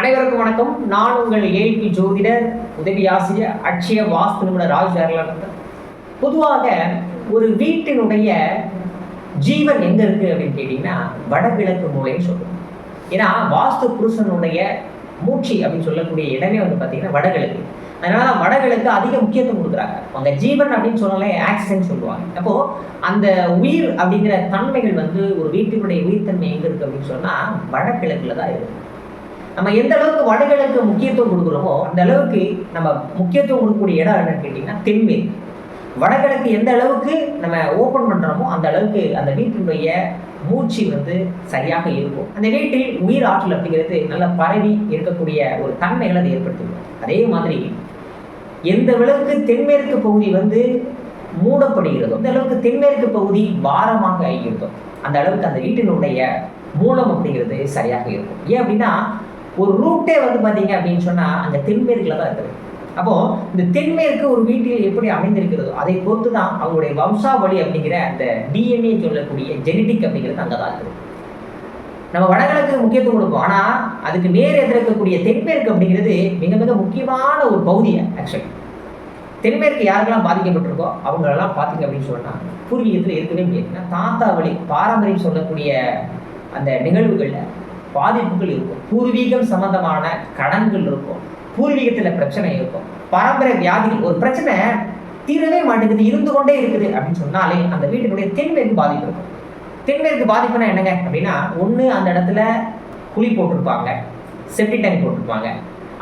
அனைவருக்கும் வணக்கம். நான் உங்கள் ஏல்பி ஜோதிடர் உதவி ஆசிரியர் அட்சய வாஸ்து நிபுணர் ராஜ் ஜெயலலிதா. பொதுவாக ஒரு வீட்டினுடைய ஜீவன் எங்க இருக்கு அப்படின்னு கேட்டீங்கன்னா வடகிழக்கு மூலைன்னு சொல்லுவோம் ஏன்னா வாஸ்து புருஷனுடைய மூச்சு அப்படின்னு சொல்லக்கூடிய இடமே வந்து பார்த்தீங்கன்னா வடகிழக்கு. அதனால தான் வடகிழக்கு அதிக முக்கியத்துவம் கொடுக்குறாங்க. அவங்க ஜீவன் அப்படின்னு சொன்னாலே ஆக்சிடென்ட் சொல்லுவாங்க. அப்போ அந்த உயிர் அப்படிங்கிற தன்மைகள் வந்து ஒரு வீட்டினுடைய உயிர்த்தன்மை எங்க இருக்கு அப்படின்னு சொன்னா வடகிழக்குல தான் இருக்கு. நம்ம எந்த அளவுக்கு வடகிழக்கு முக்கியத்துவம் கொடுக்குறோமோ அந்த அளவுக்கு நம்ம முக்கியத்துவம் கொடுக்கக்கூடிய இடம் என்னன்னு கேட்டிங்கன்னா தென்மேற்கு வடகிழக்கு எந்த அளவுக்கு நம்ம ஓப்பன் பண்ணுறோமோ அந்த அளவுக்கு அந்த வீட்டினுடைய மூச்சு வந்து சரியாக இருக்கும். அந்த வீட்டில் உயிர் ஆற்றல் அப்படிங்கிறது நல்லா பரவி இருக்கக்கூடிய ஒரு தன்மைகளை அது ஏற்படுத்திடும் அதே மாதிரி எந்த அளவுக்கு தென்மேற்கு பகுதி வந்து மூடப்படுகிறதோ அந்த அளவுக்கு தென்மேற்கு பகுதி பாரமாக ஆகியிருக்கும் அந்த அளவுக்கு அந்த வீட்டினுடைய மூலம் அப்படிங்கிறது சரியாக இருக்கும். ஏன் அப்படின்னா ஒரு ரூட்டே வந்து பார்த்தீங்க அப்படின்னு சொன்னால் அந்த தென்மேற்கில் தான் இருக்குது. அப்போ இந்த தென்மேற்கு ஒரு வீட்டில் எப்படி அமைந்திருக்கிறதோ அதை பொறுத்து தான் அவங்களுடைய வம்சாவளி அப்படிங்கிற அந்த டிஎன்ஏ சொல்லக்கூடிய ஜெனடிக் அப்படிங்கிறது அங்கே தான் இருக்குது. நம்ம வடகிழக்கு முக்கியத்துவம் கொடுப்போம். ஆனால் அதுக்கு நேர் எதிர்க்கக்கூடிய தென்மேற்கு அப்படிங்கிறது மிக மிக முக்கியமான ஒரு பகுதி ஆக்சுவலி தென்மேற்கு யாருக்கெல்லாம் பாதிக்கப்பட்டிருக்கோ அவங்களெல்லாம் பார்த்தீங்க அப்படின்னு சொன்னால் பூர்வீகத்தில் இருக்கவே முடியாது. ஏன்னா தாத்தா வழி பாரம்பரியம் சொல்லக்கூடிய அந்த நிகழ்வுகளில் பாதிப்புகள் இருக்கும். பூர்வீகம் சம்பந்தமான கடன்கள் இருக்கும். பூர்வீகத்தில் பிரச்சனை இருக்கும். பாரம்பரிய வியாதிகள் ஒரு பிரச்சனை தீரவே மாட்டேங்குது இருந்து கொண்டே இருக்குது அப்படின்னு சொன்னாலே அந்த வீட்டினுடைய தென்மேற்கு பாதிப்பு இருக்கும். தென்மேற்கு பாதிப்புனா என்னங்க அப்படின்னா ஒன்று அந்த இடத்துல குழி போட்டிருப்பாங்க செப்டி டேங்க் போட்டிருப்பாங்க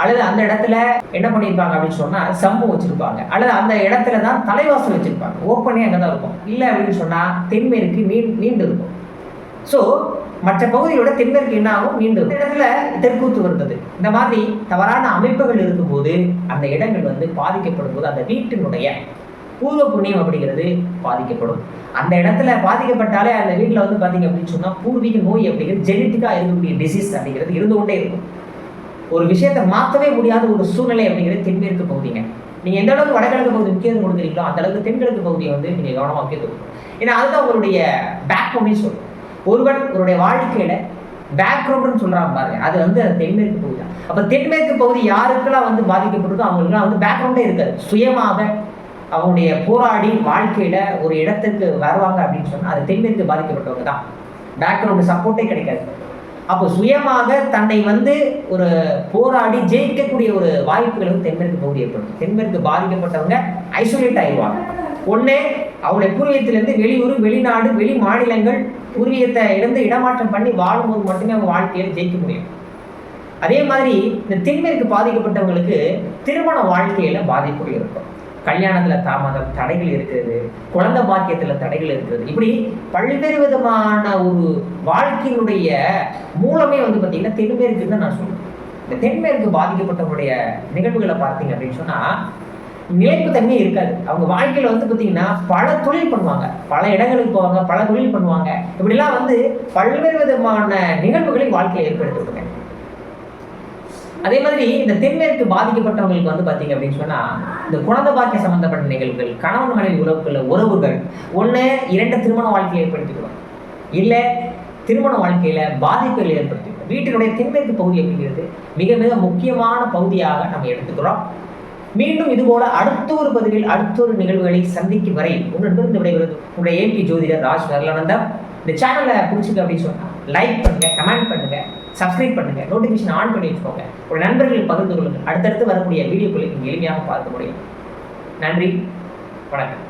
அல்லது அந்த இடத்துல என்ன பண்ணியிருப்பாங்க அப்படின்னு சொன்னால் சம்பு வச்சிருப்பாங்க அல்லது அந்த இடத்துல தான் தலைவாசல் வச்சிருப்பாங்க. ஓப்பனே அங்கே தான் இருக்கும். இல்லை அப்படின்னு சொன்னால் தென்மேற்கு நீ நீண்டு இருக்கும். ஸோ மற்ற பகுதியோட தென்மேற்கு என்ன ஆகும் நீண்டு இடத்துல தெற்கூத்து வருந்தது இந்த மாதிரி தவறான அமைப்புகள் இருக்கும்போது அந்த இடங்கள் வந்து பாதிக்கப்படும் போது அந்த வீட்டினுடைய பூர்வ புண்ணியம் அப்படிங்கிறது பாதிக்கப்படும். அந்த இடத்துல பாதிக்கப்பட்டாலே அந்த வீட்டில் வந்து பார்த்தீங்க அப்படின்னு சொன்னால் பூர்வீக நோய் அப்படிங்கிறது ஜெனட்டிக்காக இருக்கக்கூடிய டிசீஸ் அப்படிங்கிறது இருந்து இருக்கும். ஒரு விஷயத்தை மாற்றவே முடியாத ஒரு சூழ்நிலை அப்படிங்கிறது தென்மேற்கு பகுதிங்க. நீங்கள் எந்த அளவுக்கு வடகிழக்கு பகுதி முக்கியத்துவம் கொடுக்குறீங்களோ அந்த அளவுக்கு தென்கிழக்கு பகுதியை வந்து நீங்கள் கவனமாக முக்கியத்துவம் ஏன்னா அதுதான் உங்களுடைய பேக் போன்னு சொல்லணும் ஒருவன் அவருடைய வாழ்க்கையில பேக்ரவுண்டுன்னு சொல்கிறாங்க பாருங்க. அது வந்து தென்மேற்கு பகுதி தான். அப்போ தென்மேற்கு பகுதி யாருக்கெல்லாம் வந்து பாதிக்கப்பட்டிருக்கோ அவங்களுக்குலாம் வந்து பேக்ரவுண்டே இருக்காது. சுயமாக அவங்களுடைய போராடி வாழ்க்கையில் ஒரு இடத்துக்கு வருவாங்க அப்படின்னு சொன்னால் அது தென்மேற்கு பாதிக்கப்பட்டவங்க தான். பேக்ரவுண்டு சப்போர்ட்டே கிடைக்காது. அப்போ சுயமாக தன்னை வந்து ஒரு போராடி ஜெயிக்கக்கூடிய ஒரு வாய்ப்புகள் வந்து தென்மேற்கு பகுதி ஏற்படும். தென்மேற்கு பாதிக்கப்பட்டவங்க ஐசோலேட் ஆயிடுவாங்க. ஒன்னே அவங்களுடைய பூர்வீகத்திலிருந்து வெளியூர் வெளிநாடு வெளி மாநிலங்கள் பூர்வீகத்தை இழந்து இடமாற்றம் பண்ணி வாழும்போது மட்டுமே அவங்க வாழ்க்கையில் ஜெயிக்க முடியும். அதே மாதிரி இந்த தென்மேற்கு பாதிக்கப்பட்டவங்களுக்கு திருமண வாழ்க்கையில பாதிப்புகள் இருக்கும். கல்யாணத்துல தாமதம் தடைகள் இருக்கிறது குழந்தை பாக்கியத்துல தடைகள் இருக்கிறது. இப்படி பல்வேறு விதமான ஒரு வாழ்க்கையினுடைய மூலமே வந்து பார்த்திங்கன்னா தென்மேற்கு தான் நான் சொல்றேன். இந்த தென்மேற்கு பாதிக்கப்பட்டவங்களுடைய நிகழ்வுகளை பார்த்தீங்க அப்படின்னு சொன்னா நிலைப்பு தன்மை இருக்காது. அவங்க வாழ்க்கையில் வந்து பார்த்தீங்கன்னா பல தொழில் பண்ணுவாங்க. பல இடங்களுக்கு போவாங்க பல தொழில் பண்ணுவாங்க. இப்படிலாம் வந்து பல்வேறு விதமான நிகழ்வுகளை வாழ்க்கையில் ஏற்படுத்திவிடுங்க அதே மாதிரி இந்த தென்மேற்கு பாதிக்கப்பட்டவங்களுக்கு வந்து பார்த்தீங்க அப்படின்னு சொன்னால் இந்த குழந்தை பாக்கிய சம்மந்தப்பட்ட நிகழ்வுகள் கணவன் மனைவி உறவுகள் உறவுகள் ஒன்று இரண்டு திருமண வாழ்க்கையை ஏற்படுத்திக்கிறோம் இல்லை திருமண வாழ்க்கையில் பாதிப்புகளை ஏற்படுத்திக்கிறோம் வீட்டினுடைய தென்மேற்கு பகுதி அப்படிங்கிறது மிக மிக முக்கியமான பகுதியாக நம்ம எடுத்துக்கிறோம். மீண்டும் இதுபோல அடுத்த ஒரு பதிவில் அடுத்த ஒரு நிகழ்வுகளை சந்திக்கும் வரை உங்களிடம் விடைபெறுவது உங்களுடைய ஏபி ஜோதிடர் ராஜ் நரலானந்தம் இந்த சேனலை பிடிச்சிருக்கு அப்படின்னு சொன்னா லைக் பண்ணுங்க கமெண்ட் பண்ணுங்க சப்ஸ்கிரைப் பண்ணுங்க நோட்டிஃபிகேஷன் ஆன் பண்ணி வச்சுக்கோங்க. ஒரு நண்பர்கள் பகிர்ந்து கொள்ளுங்கள். அடுத்தடுத்து வரக்கூடிய வீடியோக்களை நீங்கள் எளிமையாக பார்க்க முடியும். நன்றி வணக்கம்.